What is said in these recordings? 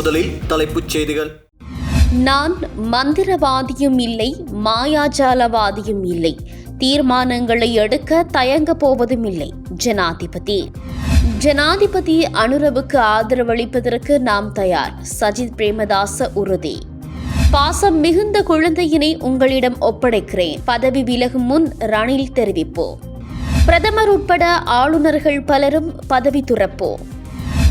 முதலில் தலைப்புச் செய்திகள். நான் மந்திரவாதியும் இல்லை மாயாஜாலவாதியும் இல்லை. தீர்மானங்களை எடுக்க தயங்க போவதும் இல்லை. ஜனாதிபதி. ஜனாதிபதி அனுரவுக்கு ஆதரவளிப்பதற்கு நாம் தயார். சஜித் பிரேமதாச உறுதி. பாசம் மிகுந்த குழந்தையினை உங்களிடம் ஒப்படைக்கிறேன். பதவி விலகும் முன் ரணில் தெரிவிப்போம். பிரதமர் உட்பட ஆளுநர்கள் பலரும் பதவி துறப்போ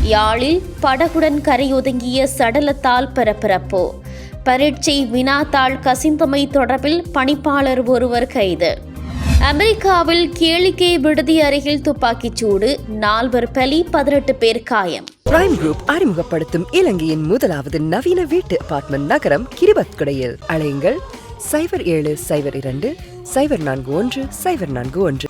யாழில் படகுடன் கரையொதுங்கிய சடலத்தால் பரபரப்பு பரீட்சை வினாத்தாள் கசிந்தமை தொடர்பில் பணிப்பாளர் ஒருவர் கைது. அமெரிக்காவில் கேளிக்கை விடுதி அருகில் துப்பாக்கிச் சூடு நால்வர் பலி பதினெட்டு பேர் காயம். பிரைம் குரூப் அறிமுகப்படுத்தும் இலங்கையின் முதலாவது நவீன வீட்டு அபார்ட்மெண்ட் நகரம் கிரிபத்குடையில். அலையுங்கள் சைபர் ஏழு சைபர் இரண்டு சைபர் நான்கு ஒன்று சைபர் நான்கு ஒன்று.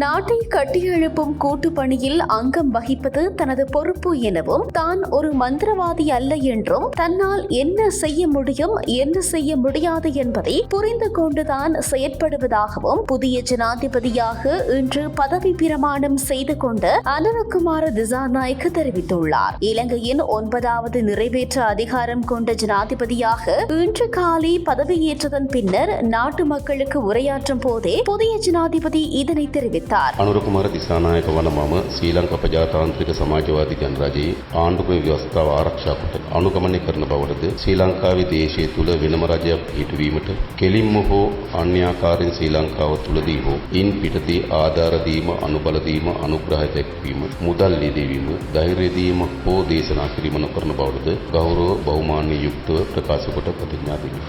நாட்டை கட்டியெழுப்பும் கூட்டு பணியில் அங்கம் வகிப்பது தனது பொறுப்பு எனவும் தான் ஒரு மந்திரவாதி அல்ல என்றும் தன்னால் என்ன செய்ய முடியும் என்ன செய்ய முடியாது என்பதை புரிந்து கொண்டுதான் செயற்படுவதாகவும் புதிய ஜனாதிபதியாக இன்று பதவி பிரமாணம் செய்து கொண்ட அனுரகுமார திசாநாயக்க தெரிவித்துள்ளார். இலங்கையின் ஒன்பதாவது நிறைவேற்ற அதிகாரம் கொண்ட ஜனாதிபதியாக இன்று காலை பதவியேற்றதன் பின்னர் நாட்டு மக்களுக்கு உரையாற்றும் போதே புதிய ஜனாதிபதி இதனை தெரிவித்தார். අනුරකුමාර දිසානායක වන මම ශ්‍රී ලංකා ප්‍රජාතාන්ත්‍රික සමාජවාදී ජනරජයේ ආණ්ඩුක්‍රම ව්‍යවස්ථාව ආරක්ෂා කොට අනුගමනය කරන බවටද ශ්‍රී ලංකාවේ දේශය තුළ වෙනම රජයක් පිහිටුවීමට කෙලින්ම හෝ අන්‍යාකාරයෙන් ශ්‍රී ලංකාව තුළදී හෝ ඉන් පිටතේ ආධාර දීම අනුබල දීම අනුග්‍රහය දැක්වීම මුදල් ලියදීම ධෛර්ය දීම හෝ දේශනා කිරීම නොකරන බවටද ගෞරව බහුමාන්‍ය යුක්තව ප්‍රකාශ කොට ප්‍රතිඥා දෙමි.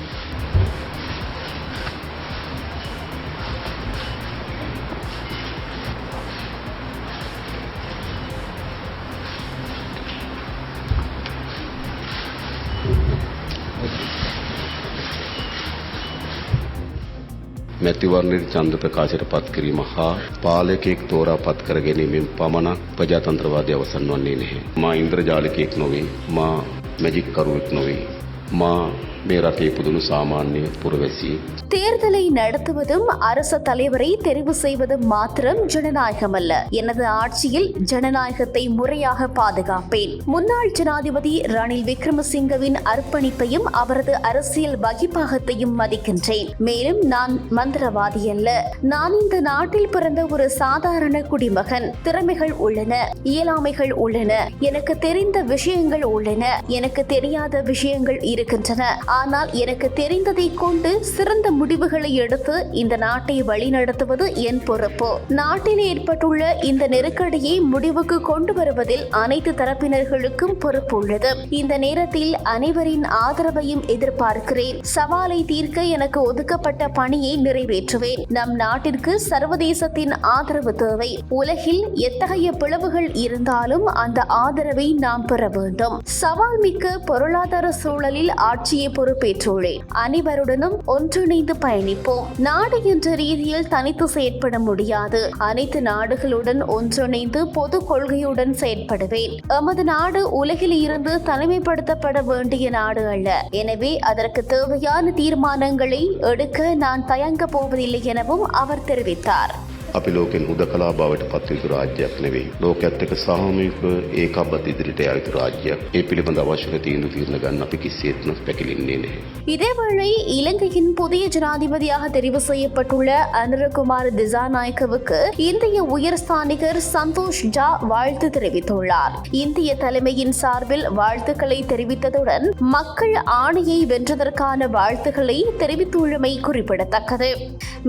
මැතිවරණයට ඡන්ද ප්‍රකාශයට පත් කිරීම හා පාලකයෙක් තෝරා පත් කර ගැනීමෙන් පමණක් ප්‍රජාතන්ත්‍රවාදය අවසන් වන්නේ නැහැ. මා ඉන්ද්‍රජාලිකයෙක් නොවේ. මා මැජික් කරුවෙක් නොවේ. මා மேராட்டியபுதூர் சாமானிய புரவசி. தேர்தலை நடத்துவதும் அரச தலைவரை தெரிவு செய்வதும் மாத்திரம் ஜனநாயகம் அல்ல. எனது ஆட்சியில் ஜனநாயகத்தை முறையாக பாதுகாப்பேன். முன்னாள் ஜனாதிபதி ரணில் விக்ரமசிங்கவின் அர்ப்பணிப்பையும் அவரது அரசியல் வகிப்பாகத்தையும் மதிக்கின்றேன். மேலும் நான் மந்திரவாதி அல்ல. நான் இந்த நாட்டில் பிறந்த ஒரு சாதாரண குடிமகன். திறமைகள் உள்ளன இயலாமைகள் உள்ளன. எனக்கு தெரிந்த விஷயங்கள் உள்ளன. எனக்கு தெரியாத விஷயங்கள் இருக்கின்றன. ஆனால் எனக்கு தெரிந்ததை கொண்டு சிறந்த முடிவுகளை எடுத்து இந்த நாட்டை வழிநடத்துவது என் பொறுப்பு. நாட்டில் ஏற்பட்டுள்ள இந்த நெருக்கடியை முடிவுக்கு கொண்டு வருவதில் அனைத்து தரப்பினர்களுக்கும் பொறுப்பு உள்ளது இந்த நேரத்தில் அனைவரின் ஆதரவையும் எதிர்பார்க்கிறேன். சவாலை தீர்க்க எனக்கு ஒதுக்கப்பட்ட பணியை நிறைவேற்றுவேன். நம் நாட்டிற்கு சர்வதேசத்தின் ஆதரவு தேவை. உலகில் எத்தகைய பிளவுகள் இருந்தாலும் அந்த ஆதரவை நாம் பெற வேண்டும். சவால் மிக்க பொருளாதார சூழலில் ஆட்சியை பொறுப்பேற்றுள்ளேன். அனைவருடனும் ஒன்றிணைந்து பயணிப்போம். நாடு என்ற ரீதியில் தனித்து செயற்பட முடியாது. அனைத்து நாடுகளுடன் ஒன்றிணைந்து பொது கொள்கையுடன் செயற்படுவேன். எமது நாடு உலகில் இருந்து தனிமைப்படுத்தப்பட வேண்டிய நாடு அல்ல. எனவே அதற்கு தேவையான தீர்மானங்களை எடுக்க நான் தயங்க போவதில்லை எனவும் அவர் தெரிவித்தார். අපි ලෝකෙන් හුදකලා බවට පත් යුතු රාජ්‍යයක් නෙවෙයි. ලෝකයේත් එක්ක සාමූහිකව ඒකාබද්ධ ඉදිරියට යා යුතු රාජ්‍යයක්. ඒ පිළිබඳ අවශ්‍ය තීන්දුව తీర్න ගන්න අපි කිසිසේත්ම පැකිලෙන්නේ නැහැ. இதேவேளை இலங்கையின் புதிய ஜனாதிபதியாக தெரிவு செய்யப்பட்டுள்ள அனுரகுமார் திசாநாயக்கவுக்கு இந்திய உயர் ஸ்தானிகர் சந்தோஷ் ஜா வாழ்த்து தெரிவித்துள்ளார் இந்திய தலைமையின் சார்பில் வாழ்த்துக்களை தெரிவித்ததுடன் மக்கள் ஆணையை வென்றதற்கான வாழ்த்துக்களை தெரிவித்துள்ளமை குறிப்பிடத்தக்கது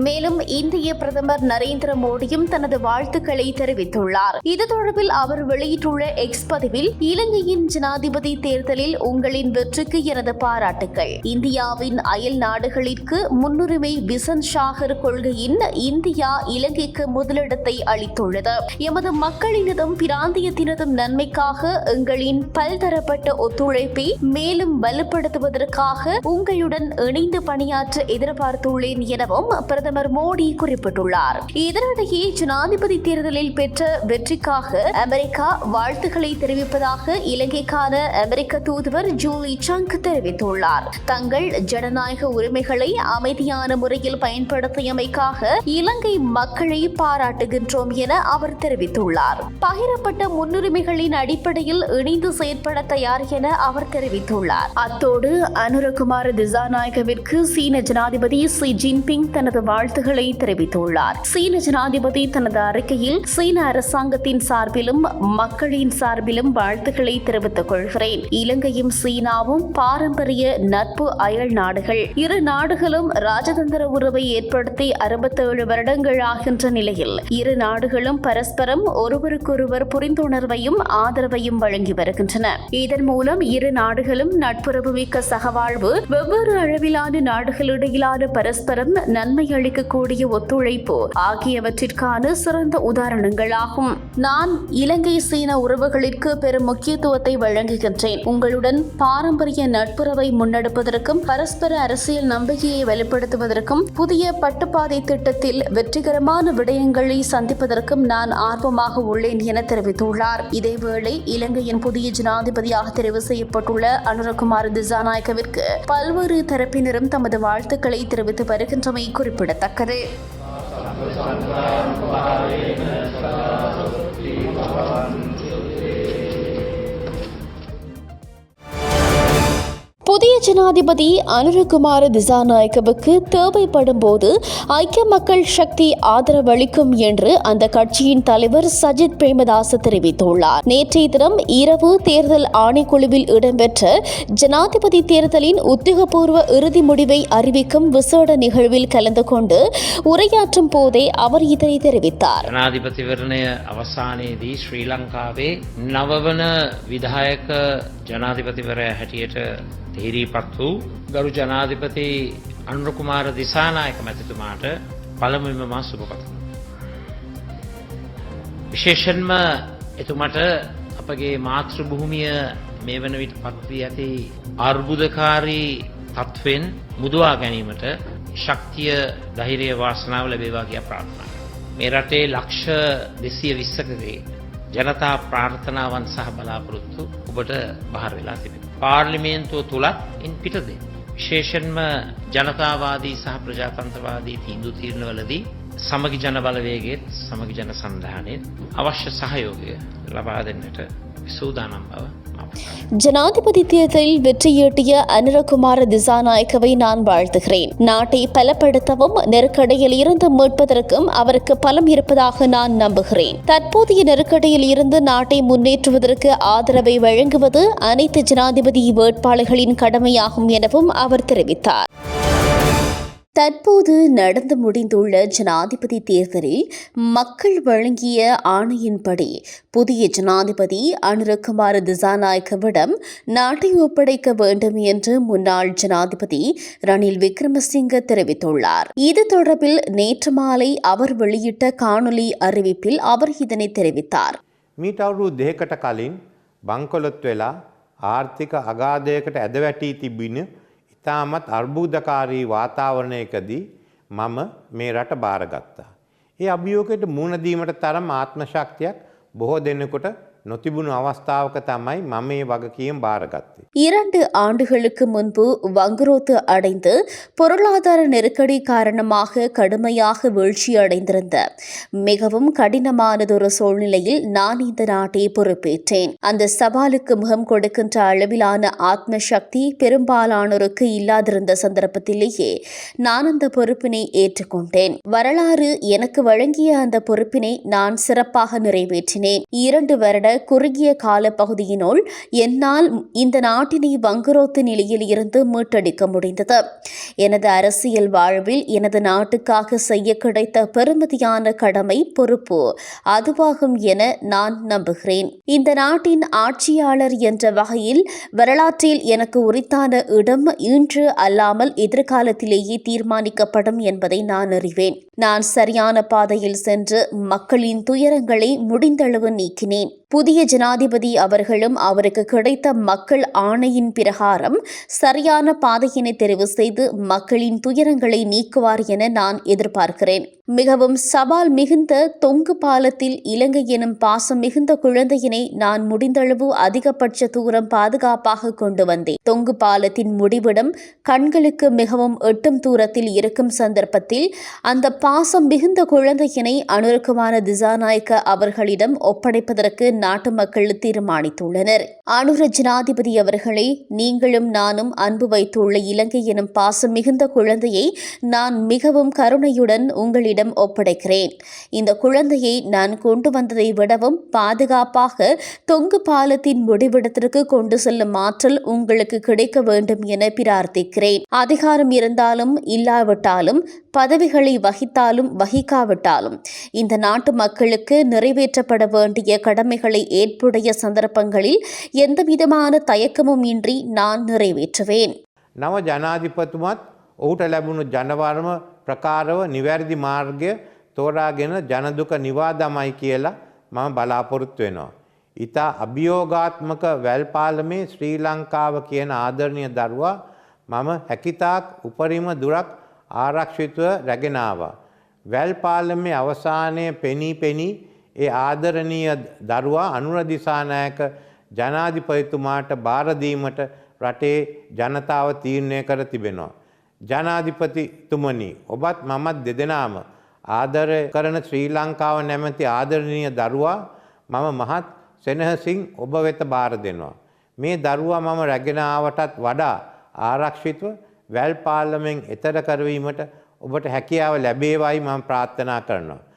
மேலும் இந்திய பிரதமர் நரேந்திர மோடியும் தனது வாழ்த்துக்களை தெரிவித்துள்ளார். இது தொடர்பில் அவர் வெளியிட்டுள்ள எக்ஸ் பதிவில் இலங்கையின் ஜனாதிபதி தேர்தலில் உங்களின் வெற்றிக்கு எனது பாராட்டுக்கள். இந்தியாவின் அயல் நாடுகளிற்கு முன்னுரிமை விசன் ஷாகர் கொள்கையின் இந்தியா இலங்கைக்கு முதலிடத்தை அளித்துள்ளது. எமது மக்களினதும் பிராந்தியத்தினதும் நன்மைக்காக எங்களின் பல்தரப்பட்ட ஒத்துழைப்பை மேலும் வலுப்படுத்துவதற்காக உங்களுடன் இணைந்து பணியாற்ற எதிர்பார்த்துள்ளேன் எனவும் பிரதமர் மோடி குறிப்பிட்டுள்ளார். இதனை இதனிடையே ஜனாதிபதி தேர்தலில் பெற்ற வெற்றிக்காக அமெரிக்கா வாழ்த்துக்களை தெரிவிப்பதாக இலங்கைக்கான அமெரிக்க தூதுவர் ஜூலி சங்க் தெரிவித்துள்ளார். தங்கள் ஜனநாயக உரிமைகளை அமைதியான முறையில் பயன்படுத்தியமைக்காக இலங்கை மக்களை பாராட்டுகின்றோம் என அவர் தெரிவித்துள்ளார். பகிரப்பட்ட முன்னுரிமைகளின் அடிப்படையில் இணைந்து செயற்பட தயார் என அவர் தெரிவித்துள்ளார். அத்தோடு அனுரகுமார் திசாநாயகவிற்கு சீன ஜனாதிபதி ஷி ஜின்பிங் தனது வாழ்த்துக்களை தெரிவித்துள்ளார். சீன ஜனாதிபதி தனது அறிக்கையில் சீன அரசாங்கத்தின் சார்பிலும் மக்களின் சார்பிலும் வாழ்த்துக்களை தெரிவித்துக் கொள்கிறேன். இலங்கையும் சீனாவும் பாரம்பரிய நட்பு அயல் நாடுகள். இரு நாடுகளும் ராஜதந்திர உறவை ஏற்படுத்தி அறுபத்தேழு வருடங்கள் ஆகின்ற நிலையில் இரு நாடுகளும் பரஸ்பரம் ஒருவருக்கொருவர் புரிந்துணர்வையும் ஆதரவையும் வழங்கி வருகின்றன. இதன் மூலம் இரு நாடுகளும் நட்புறவு மிக்க சகவாழ்வு வெவ்வேறு அளவிலான நாடுகளிடையிலான பரஸ்பரம் நன்மை அளிக்கக்கூடிய ஒத்துழைப்பு ஆகியவற்றிற்கான சிறந்த உதாரணங்களாகும். நான் இலங்கை சீன உறவுகளிற்கு பெரும் முக்கியத்துவத்தை வழங்குகின்றேன். உங்களுடன் பாரம்பரிய நட்புறவை முன்னெடுப்பதற்கும் பரஸ்பர அரசியல் நம்பிக்கையை வெளிப்படுத்துவதற்கும் புதிய பட்டுப்பாதை திட்டத்தில் வெற்றிகரமான விடயங்களை சந்திப்பதற்கும் நான் ஆர்வமாக உள்ளேன் என தெரிவித்துள்ளார். இதேவேளை இலங்கையின் புதிய ஜனாதிபதியாக தெரிவு செய்யப்பட்டுள்ள அனுரகுமார் திசாநாயக்கவிற்கு பல்வேறு தரப்பினரும் தமது வாழ்த்துக்களை தெரிவித்து வருகின்றமை குறிப்பிடத்தக்கது. sampai kembali. புதிய ஜனாதிபதி அனுரகுமார திசாநாயக்கவுக்கு தேவைப்படும் போது ஐக்கிய மக்கள் சக்தி ஆதரவளிக்கும் என்று அந்த கட்சியின் தலைவர் சஜித் பிரேமதாச தெரிவித்துள்ளார் நேற்றைய தினம் இரவு தேர்தல் ஆணைக்குழுவில் இடம்பெற்ற ஜனாதிபதி தேர்தலின் உத்தியோகபூர்வ இறுதி முடிவை அறிவிக்கும் விசேட நிகழ்வில் கலந்து கொண்டு உரையாற்றும் போதே அவர் இதனை தெரிவித்தார் ජනාධිපතිවරණය අවසානයේදී ශ්‍රී ලංකාවේ නවවන විදායක ජනාධිපතිවරය හැටියට තේරීපත් වූ ගරු ජනාධිපති අනුරකුමාර දිසානායක මැතිතුමාට පළමුුවම මා සුභපත. විශේෂන්ම එතුමට අපගේ මාතෘ භූමිය මේ වන විට පත්වී ඇති අර්බුදකාරී තත්ත්වෙන් මුදවා ගැනීමට ශක්තිය දහිරය වාසනාව ලැබේවා කියා ප්‍රාර්ථනා. මේ රටේ ලක්ෂ දෙසිය විස්සකගේ ජනතා ප්‍රාර්ථනාවන් සහ බලාපොරොත්තු ඔබට බහර වෙලා තිබෙන. පාර්ලිමේන්තුව තුළත් ඉන් පිටදේ. විශේෂෙන්ම ජනතාවාදී සහ ප්‍රජාතන්ත්‍රවාදී තීන්දු තීරණවලදී සමගි ජන බලවේගේත් සමගි ජන සන්ධානයෙන් අවශ්‍ය සහයෝගය ලබා දෙන්නට සූදානම් බව මා ප්‍රකාශ ஜனாதிபதி தேர்தலில் வெற்றியீட்டிய அனுரகுமார திசாநாயக்கவை நான் வாழ்த்துகிறேன். நாட்டை பலப்படுத்தவும் நெருக்கடியில் இருந்து மீட்பதற்கும் அவருக்கு பலம் இருப்பதாக நான் நம்புகிறேன். தற்போதைய நெருக்கடியில் இருந்து நாட்டை முன்னேற்றுவதற்கு ஆதரவை வழங்குவது அனைத்து ஜனாதிபதி வேட்பாளர்களின் கடமையாகும் எனவும் அவர் தெரிவித்தார். தற்போது நடந்து முடிந்துள்ள ஜனாதிபதி தேர்தலில் மக்கள் வழங்கிய ஆணையின்படி புதிய ஜனாதிபதி அனுரகுமார திசாநாயக்கவிடம் நாட்டை ஒப்படைக்க வேண்டும் என்று முன்னாள் ஜனாதிபதி ரணில் விக்ரமசிங்க தெரிவித்துள்ளார் இது தொடர்பில் நேற்று மாலை அவர் வெளியிட்ட காணொலி அறிவிப்பில் அவர் இதனை தெரிவித்தார் මීට අවුරුදු දෙකකට කලින් බංකොලොත් වෙලා ආර්ථික අගාධයකට ඇදවැටී තිබිණ ඉතාමත් අර්බූධකාරී වාතාවරණයකදී මම මේ රට භාරගත්තා. ඒ අභියෝකයට මුණදීමට තරම් ආත්ම ශක්තියක් බොහෝ දෙන්නෙකුට නොතිබුණු අවස්ථාවක තමයි මම මේ වගකීම් භාරගත්තේ. இரண்டு ஆண்டுகளுக்கு முன்பு வங்குரோத்து அடைந்து பொருளாதார நெருக்கடி காரணமாக கடுமையாக வீழ்ச்சியடைந்திருந்த மிகவும் கடினமானதொரு சூழ்நிலையில் நான் இந்த நாட்டை பொறுப்பேற்றேன் அந்த சவாலுக்கு முகம் கொடுக்கின்ற அளவிலான ஆத்ம சக்தி பெரும்பாலானோருக்கு இல்லாதிருந்த சந்தர்ப்பத்திலேயே நான் அந்த பொறுப்பினை ஏற்றுக்கொண்டேன் வரலாறு எனக்கு வழங்கிய அந்த பொறுப்பினை நான் சிறப்பாக நிறைவேற்றினேன் இரண்டு வருட குறுகிய கால பகுதியினுள் என்னால் இந்த நாட்டினை வங்குரோத்து நிலையில் இருந்து மீட்டெடுக்க முடிந்தது. எனது அரசியல் வாழ்வில் எனது நாட்டுக்காக செய்ய கிடைத்த பெருமதியான கடமை பொறுப்பு. அதுவாகும் என நான் நம்புகிறேன். இந்த நாட்டின் ஆட்சியாளர் என்ற வகையில் வரலாற்றில் எனக்கு உரித்தான இடம் இன்று அல்லாமல் எதிர்காலத்திலேயே தீர்மானிக்கப்படும் என்பதை நான் அறிவேன். நான் சரியான பாதையில் சென்று மக்களின் துயரங்களை முடிந்தளவு நீக்கினேன். புதிய ஜனாதிபதி அவர்களும் அவருக்கு கிடைத்த மக்கள் ஆணையின் பிரகாரம் சரியான பாதையினை தெரிவு செய்து மக்களின் துயரங்களை நீக்குவார் என நான் எதிர்பார்க்கிறேன். மிகவும் சவால் மிகுந்த தொங்கு பாலத்தில் இலங்கை எனும் பாசம் மிகுந்த குழந்தையினை நான் முடிந்தளவு அதிகபட்ச தூரம் பாதுகாப்பாக கொண்டு வந்தேன். தொங்கு பாலத்தின் முடிவிடம் கண்களுக்கு மிகவும் எட்டும் தூரத்தில் இருக்கும் சந்தர்ப்பத்தில் அந்த பாசம் மிகுந்த குழந்தையினை அனுருக்குமான திசாநாயக்க அவர்களிடம் ஒப்படைப்பதற்கு நாட்டு மக்கள் தீர்மானித்துள்ளனர். அனுர ஜனாதிபதி அவர்களே நீங்களும் நானும் அன்பு வைத்துள்ள இலங்கை எனும் பாசம் மிகுந்த குழந்தையை நான் மிகவும் கருணையுடன் உங்களிடம் ஒப்படைக்கிறேன். இந்த குழந்தையை நான் கொண்டு வந்ததை விடவும் பாதுகாப்பாக தொங்கு பாலத்தின் முடிவிடத்திற்கு கொண்டு செல்லும் ஆற்றல் உங்களுக்கு கிடைக்க வேண்டும் என பிரார்த்திக்கிறேன். அதிகாரம் இருந்தாலும் இல்லாவிட்டாலும் பதவிகளை வகித்து வகித்தாலும் வகிக்காவிட்டாலும் இந்த நாட்டு மக்களுக்கு நிறைவேற்றப்பட வேண்டிய கடமைகளை ஏற்புடைய சந்தர்ப்பங்களில் எந்தவிதமான தயக்கமும் இன்றி நான் நிறைவேற்றுவேன் නව ජනාධිපතුමත් ඔහුට ලැබුණු ජනවර්ම ප්‍රකාරව නිවැරදි මාර්ගය තෝරාගෙන ජනදුක නිවාදමයි කියලා මම බලාපොරොත්තු වෙනවා. ඉතා අභියෝගාත්මක වැල්පාලමේ ශ්‍රී ලංකාව කියන ආදරණය දරුවා මම හැකිතාක් උපරිම දුරක් ආරක්ෂිතව රැගෙනවා. වැල්පාලමේ අවසානය පෙනී පෙනී ඒ ආදරණීය දරුවා අනුර දිසානායක ජනාධිපතිතුමාට බාරදීමට රටේ ජනතාව තීරණය කර තිබෙනවා. ජනාධිපතිතුමනි ඔබත් මමත් දෙදෙනාම ආදර කරන ශ්‍රී ලංකාව නැමැති ආදරණීය දරුවා මම මහත් සෙනහසින් ඔබ වෙත බාර දෙනවා. මේ දරුවා මම රැගෙනාවටත් වඩා ආරක්ෂිතව වැල් පාර්ලමෙන් එතර කරවීමට ඔබට හැකියාව ලැබේවයි මම ප්‍රාර්ථනා කරනවා.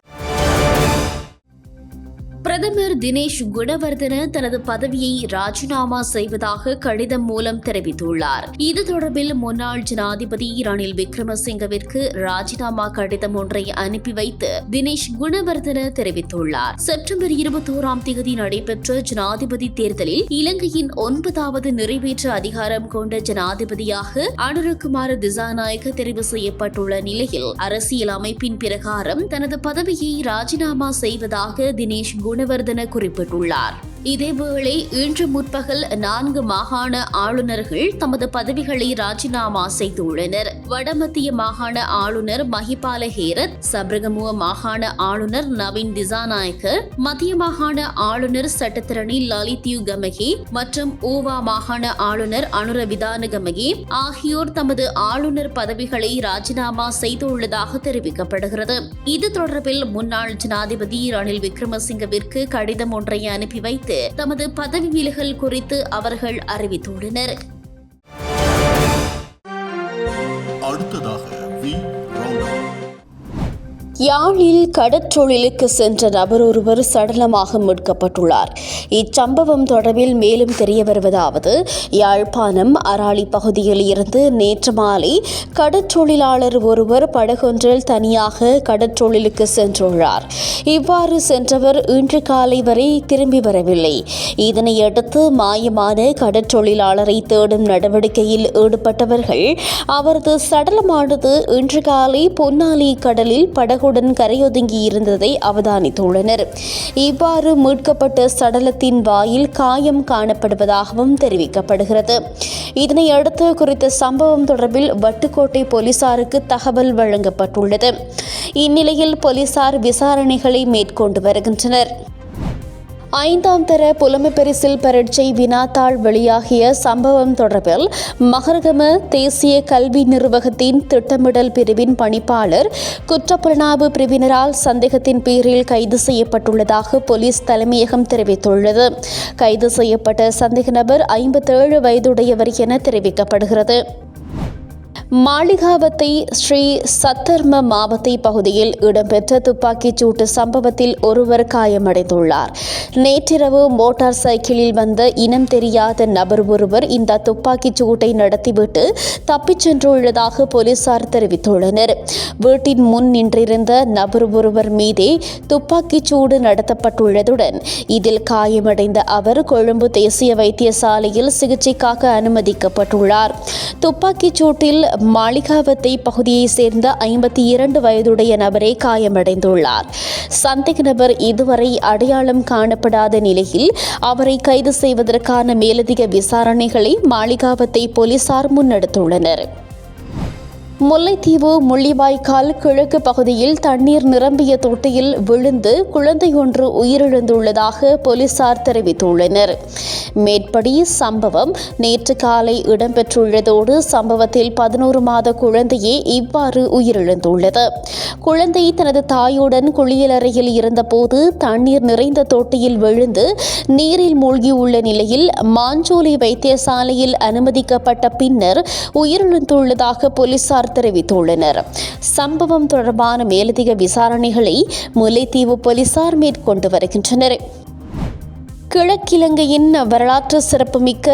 பிரதமர் தினேஷ் குணவர்தன தனது பதவியை ராஜினாமா செய்வதாக கடிதம் மூலம் தெரிவித்துள்ளார். இது தொடர்பில் முன்னாள் ஜனாதிபதி ரணில் விக்ரமசிங்கவிற்கு ராஜினாமா கடிதம் ஒன்றை அனுப்பி வைத்து தினேஷ் குணவர்தன தெரிவித்துள்ளார். செப்டம்பர் இருபத்தோராம் தேதி நடைபெற்ற ஜனாதிபதி தேர்தலில் இலங்கையின் ஒன்பதாவது நிறைவேற்று அதிகாரம் கொண்ட ஜனாதிபதியாக அனுரகுமார திசாநாயக தெரிவு செய்யப்பட்டுள்ள நிலையில் அரசியல் அமைப்பின் பிரகாரம் தனது பதவியை ராஜினாமா செய்வதாக தினேஷ் குணவர்தன குறிப்பிட்டுள்ளார். இதேவேளை இன்று முற்பகல் நான்கு மாகாண ஆளுநர்கள் தமது பதவிகளை ராஜினாமா செய்துள்ளனர். வடமத்திய மாகாண ஆளுநர் மஹிபால ஹேரத் சபரகமுவ மாகாண ஆளுநர் நவீன் திசாநாயகர் மத்திய மாகாண ஆளுநர் சட்டத்திரணி லலித்யூ கமகே மற்றும் ஓவா மாகாண ஆளுநர் அனுர விதான ஆகியோர் தமது ஆளுநர் பதவிகளை ராஜினாமா செய்துள்ளதாக தெரிவிக்கப்படுகிறது. இது தொடர்பில் முன்னாள் ஜனாதிபதி ரணில் விக்ரமசிங்கவிற்கு கடிதம் ஒன்றை அனுப்பி வைத்து தமது பதவி விலகல் குறித்து அவர்கள் அறிவித்துள்ளனர். யாழில் கடற்றொழிலுக்கு சென்ற நபர் ஒருவர் சடலமாக மீட்கப்பட்டுள்ளார். இச்சம்பவம் தொடர்பில் மேலும் தெரிய வருவதாவது யாழ்ப்பாணம் அராளி பகுதியில் இருந்து நேற்று மாலை கடற்றொழிலாளர் ஒருவர் படகொன்றில் தனியாக கடற்றொழிலுக்கு சென்றுள்ளார். இவ்வாறு சென்றவர் இன்று காலை வரை திரும்பி வரவில்லை. இதனையடுத்து மாயமான கடற்றொழிலாளரை தேடும் நடவடிக்கையில் ஈடுபட்டவர்கள் அவரது சடலமானது இன்று காலை பொன்னாலி கடலில் படகு படகுடன் கரையொதுங்கி இருந்ததை அவதானித்துள்ளனர். இவ்வாறு மீட்கப்பட்ட சடலத்தின் வாயில் காயம் காணப்படுவதாகவும் தெரிவிக்கப்படுகிறது. இதனையடுத்து குறித்த சம்பவம் தொடர்பில் வட்டுக்கோட்டை போலீசாருக்கு தகவல் வழங்கப்பட்டுள்ளது. இந்நிலையில் போலீசார் விசாரணைகளை மேற்கொண்டு வருகின்றனர். ஐந்தாம் தர புலமைப்பரிசில் பரீட்சை வினாத்தாள் வெளியாகிய சம்பவம் தொடர்பில் மகரகம தேசிய கல்வி நிர்வாகத்தின் திட்டமிடல் பிரிவின் பணிப்பாளர் குற்றப்புலனாய்வு பிரிவினரால் சந்தேகத்தின் பேரில் கைது செய்யப்பட்டுள்ளதாக போலீஸ் தலைமையகம் தெரிவித்துள்ளது. கைது செய்யப்பட்ட சந்தேக நபர் ஐம்பத்தேழு வயதுடையவர் என தெரிவிக்கப்படுகிறது. மாளிகாவத்தை ஸ்ரீ சத்தர்ம மாவத்தை பகுதியில் இடம்பெற்ற துப்பாக்கிச் சூட்டு சம்பவத்தில் ஒருவர் காயமடைந்துள்ளார். நேற்றிரவு மோட்டார் சைக்கிளில் வந்த இனம் தெரியாத நபர் ஒருவர் இந்த துப்பாக்கிச் சூட்டை நடத்திவிட்டு தப்பிச் சென்றுள்ளதாக போலீசார் தெரிவித்துள்ளனர். வீட்டின் முன் நின்றிருந்த நபர் ஒருவர் மீதே துப்பாக்கிச் சூடு நடத்தப்பட்டுள்ளதுடன் இதில் காயமடைந்த அவர் கொழும்பு தேசிய வைத்தியசாலையில் சிகிச்சைக்காக அனுமதிக்கப்பட்டுள்ளார். துப்பாக்கிச் சூட்டில் மாளிகாவத்தை பகுதியைச் சேர்ந்த ஐம்பத்தி இரண்டு வயதுடைய நபரே காயமடைந்துள்ளார். சந்தேக நபர் இதுவரை அடையாளம் காணப்படாத நிலையில் அவரை கைது செய்வதற்கான மேலதிக விசாரணைகளை மாளிகாவத்தை போலீசார் முன்னெடுத்துள்ளனர். முல்லைத்தீவு முள்ளிவாய்க்கால் கிழக்கு பகுதியில் தண்ணீர் நிரம்பிய தொட்டியில் விழுந்து குழந்தை ஒன்று உயிரிழந்துள்ளதாக போலீசார் தெரிவித்துள்ளனர். மேற்படி சம்பவம் நேற்று காலை இடம்பெற்றுள்ளதோடு சம்பவத்தில் பதினோரு மாத குழந்தையே இவ்வாறு உயிரிழந்துள்ளது. குழந்தை தனது தாயுடன் குளியலறையில் இருந்தபோது தண்ணீர் நிறைந்த தொட்டியில் விழுந்து நீரில் மூழ்கியுள்ள நிலையில் மாஞ்சோலி வைத்தியசாலையில் அனுமதிக்கப்பட்ட பின்னர் உயிரிழந்துள்ளதாக போலீசார் தெரிவித்துள்ளனர். சம்பவம் தொடர்பான மேலதிக விசாரணைகளை முல்லைத்தீவு போலீசார் மேற்கொண்டு வருகின்றனர். கிழக்கிலங்கையின் வரலாற்று சிறப்புமிக்க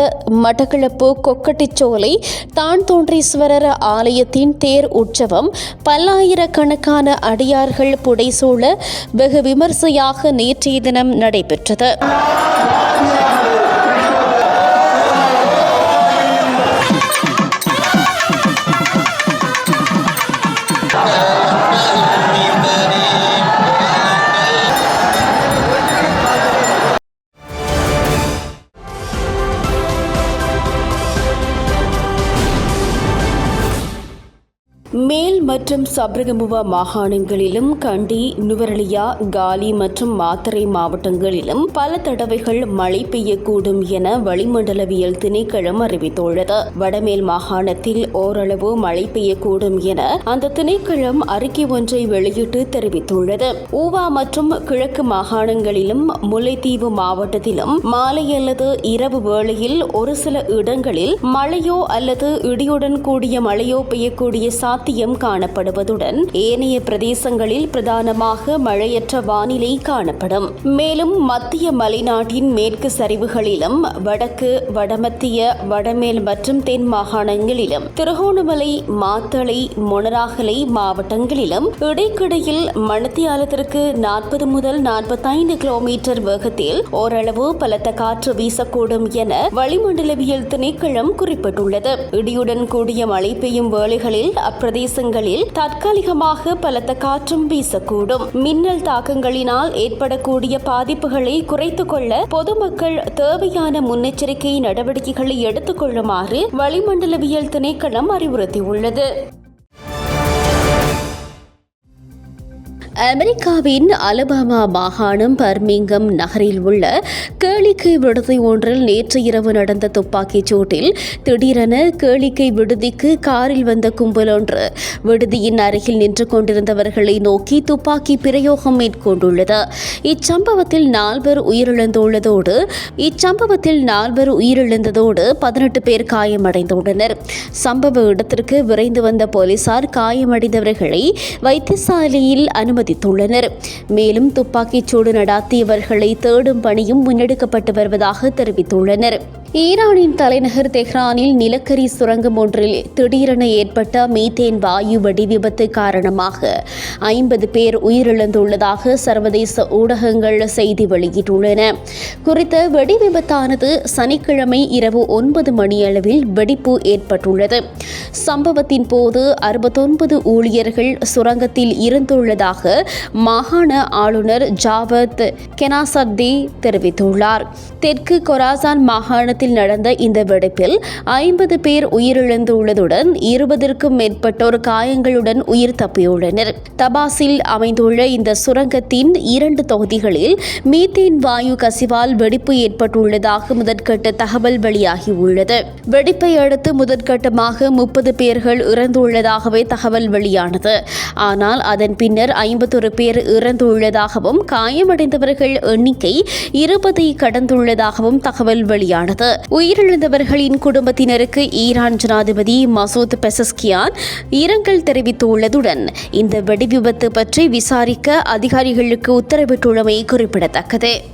மட்டக்களப்பு கொக்கட்டிச்சோலை தான் தோன்றீஸ்வரர் ஆலயத்தின் தேர் உற்சவம் பல்லாயிரக்கணக்கான அடியார்கள் புடைசூழ வெகு விமர்சையாக நேற்றைய தினம் நடைபெற்றது. மற்றும் சப்ரகமுவா மாகாணங்களிலும் கண்டி நுவரலியா காலி மற்றும் மாத்தரை மாவட்டங்களிலும் பல தடவைகள் மழை பெய்யக்கூடும் என வளிமண்டலவியல் திணைக்களம் அறிவித்துள்ளது. வடமேல் மாகாணத்தில் ஓரளவு மழை பெய்யக்கூடும் என அந்த திணைக்களம் அறிக்கை ஒன்றை வெளியிட்டு தெரிவித்துள்ளது. ஊவா மற்றும் கிழக்கு மாகாணங்களிலும் முல்லைத்தீவு மாவட்டத்திலும் மாலை அல்லது இரவு வேளையில் ஒரு சில இடங்களில் மழையோ அல்லது இடியுடன் கூடிய மழையோ பெய்யக்கூடிய சாத்தியம் காண காணப்படுவதுடன் ஏனைய பிரதேசங்களில் பிரதானமாக மழையற்ற வானிலை காணப்படும். மேலும் மத்திய மலைநாட்டின் மேற்கு சரிவுகளிலும் வடக்கு வடமத்திய வடமேல் மற்றும் தென் மாகாணங்களிலும் திருகோணமலை மாத்தளை மொனராகலை மாவட்டங்களிலும் இடைக்கிடையில் மணத்தியாலத்திற்கு நாற்பது முதல் நாற்பத்தைந்து கிலோமீட்டர் வேகத்தில் ஓரளவு பலத்த காற்று வீசக்கூடும் என வளிமண்டலவியல் திணைக்களம் குறிப்பிட்டுள்ளது. இடியுடன் கூடிய மழை பெய்யும் வேளைகளில் அப்பிரதேசங்களில் தற்காலிகமாக பலத்த காற்றும் வீசக்கூடும். மின்னல் தாக்கங்களினால் ஏற்படக்கூடிய பாதிப்புகளை குறைத்துக் கொள்ள பொதுமக்கள் தேவையான முன்னெச்சரிக்கை நடவடிக்கைகளை எடுத்துக் கொள்ளுமாறு வளிமண்டலவியல் திணைக்களம் அறிவுறுத்தியுள்ளது. அமெரிக்காவின் அலபாமா மாகாணம் பர்மிங்கம் நகரில் உள்ள கேளிக்கை விடுதி ஒன்றில் நேற்று இரவு நடந்த துப்பாக்கிச் சூட்டில் திடீரென கேளிக்கை விடுதிக்கு காரில் வந்த கும்பல் ஒன்று விடுதியின் அருகில் நின்று கொண்டிருந்தவர்களை நோக்கி துப்பாக்கி பிரயோகம் மேற்கொண்டுள்ளது. இச்சம்பவத்தில் நால்வர் உயிரிழந்துள்ளதோடு இச்சம்பவத்தில் நால்வர் உயிரிழந்ததோடு பதினெட்டு பேர் காயமடைந்துள்ளனர். சம்பவ இடத்திற்கு விரைந்து வந்த போலீசார் காயமடைந்தவர்களை வைத்தியசாலையில் அனுமதித்துள்ளனர் மேலும் துப்பாக்கிச் சூடு நடாத்தியவர்களை தேடும் பணியும் முன்னெடுக்கப்பட்டு வருவதாக தெரிவித்துள்ளனர். ஈரானின் தலைநகர் தெஹ்ரானில் நிலக்கரி சுரங்கம் ஒன்றில் திடீரென ஏற்பட்ட மீத்தேன் வாயு வெடி விபத்து காரணமாக ஐம்பது பேர் உயிரிழந்துள்ளதாக சர்வதேச ஊடகங்கள் செய்தி வெளியிட்டுள்ளன. குறித்த வெடி விபத்தானது சனிக்கிழமை இரவு ஒன்பது மணியளவில் வெடிப்பு ஏற்பட்டுள்ளது. சம்பவத்தின் போது அறுபத்தொன்பது ஊழியர்கள் சுரங்கத்தில் இருந்துள்ளதாக மாகாண ஆளுநர் ஜாவத் கெனாசர்தி தெரிவித்துள்ளார். தெற்கு கொராசான் மாகாணத்தில் நடந்த இந்த வெடிப்பில் ஐம்பது பேர் உயிரிழந்துள்ளதுடன் இருபதற்கும் மேற்பட்டோர் காயங்களுடன் உயிர் தப்பியுள்ளனர். தபாஸில் அமைந்துள்ள இந்த சுரங்கத்தின் இரண்டு தொகுதிகளில் மீத்தேன் வாயு கசிவால் வெடிப்பு ஏற்பட்டுள்ளதாக முதற்கட்ட தகவல் வெளியாகியுள்ளது. வெடிப்பை அடுத்து முதற்கட்டமாக முப்பது பேர்கள் இறந்துள்ளதாகவே தகவல் வெளியானது. ஆனால் அதன் பின்னர் ஐம்பத்தொரு பேர் இறந்துள்ளதாகவும் காயமடைந்தவர்கள் எண்ணிக்கை இருபதை கடந்துள்ளதாகவும் தகவல் வெளியானது. உயிரிழந்தவர்களின் குடும்பத்தினருக்கு ஈரான் ஜனாதிபதி மசூத் பெசஸ்கியான் இரங்கல் தெரிவித்துள்ளதுடன் இந்த வெடி விபத்து பற்றி விசாரிக்க அதிகாரிகளுக்கு உத்தரவிட்டுள்ளமை குறிப்பிடத்தக்கது.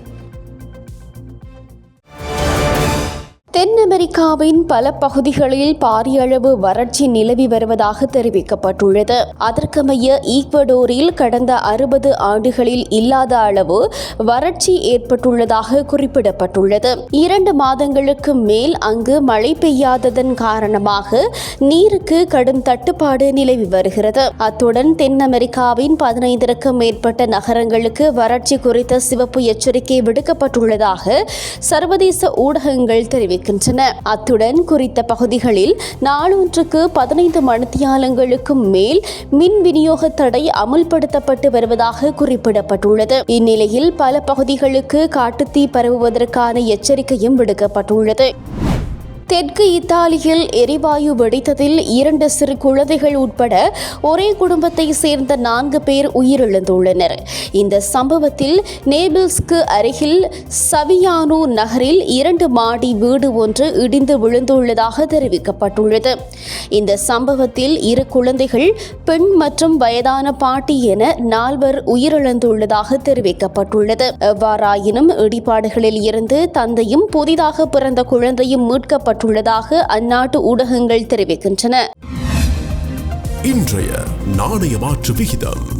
அமெரிக்காவின் பல பகுதிகளில் பாரிய அளவு வறட்சி நிலவி வருவதாக தெரிவிக்கப்பட்டுள்ளது. அதற்கமைய ஈக்வடோரில் கடந்த அறுபது ஆண்டுகளில் இல்லாத அளவு வறட்சி ஏற்பட்டுள்ளதாக குறிப்பிடப்பட்டுள்ளது. இரண்டு மாதங்களுக்கு மேல் அங்கு மழை பெய்யாததன் காரணமாக நீருக்கு கடும் தட்டுப்பாடு நிலவி வருகிறது. அத்துடன் தென் அமெரிக்காவின் பதினைந்திற்கும் மேற்பட்ட நகரங்களுக்கு வறட்சி குறித்த சிவப்பு எச்சரிக்கை விடுக்கப்பட்டுள்ளதாக சர்வதேச ஊடகங்கள் தெரிவிக்கின்றன. அத்துடன் குறித்த பகுதிகளில் நாளொன்றுக்கு பதினைந்து மணித்தியாலங்களுக்கும் மேல் மின் விநியோக தடை அமுல்படுத்தப்பட்டு வருவதாக குறிப்பிடப்பட்டுள்ளது. இந்நிலையில் பல பகுதிகளுக்கு காட்டுத்தீ பரவுவதற்கான எச்சரிக்கையும் விடுக்கப்பட்டுள்ளது. தெற்கு இத்தாலியில் எரிவாயு வெடித்ததில் இரண்டு சிறு குழந்தைகள் உட்பட ஒரே குடும்பத்தை சேர்ந்த நான்கு பேர் உயிரிழந்துள்ளனர். இந்த சம்பவத்தில் நேபிள்ஸ்க்கு அருகில் சவியானு நகரில் இரண்டு மாடி வீடு ஒன்று இடிந்து விழுந்துள்ளதாக தெரிவிக்கப்பட்டுள்ளது. இந்த சம்பவத்தில் இரு குழந்தைகள் பெண் மற்றும் வயதான பாட்டி என நால்வர் உயிரிழந்துள்ளதாக தெரிவிக்கப்பட்டுள்ளது. எவ்வாறாயினும் இடிபாடுகளில் இருந்து தந்தையும் புதிதாக பிறந்த குழந்தையும் ஏற்பட்டுள்ளதாக அந்நாட்டு ஊடகங்கள் தெரிவிக்கின்றன. இன்றைய நாணய மாற்று விகிதம்.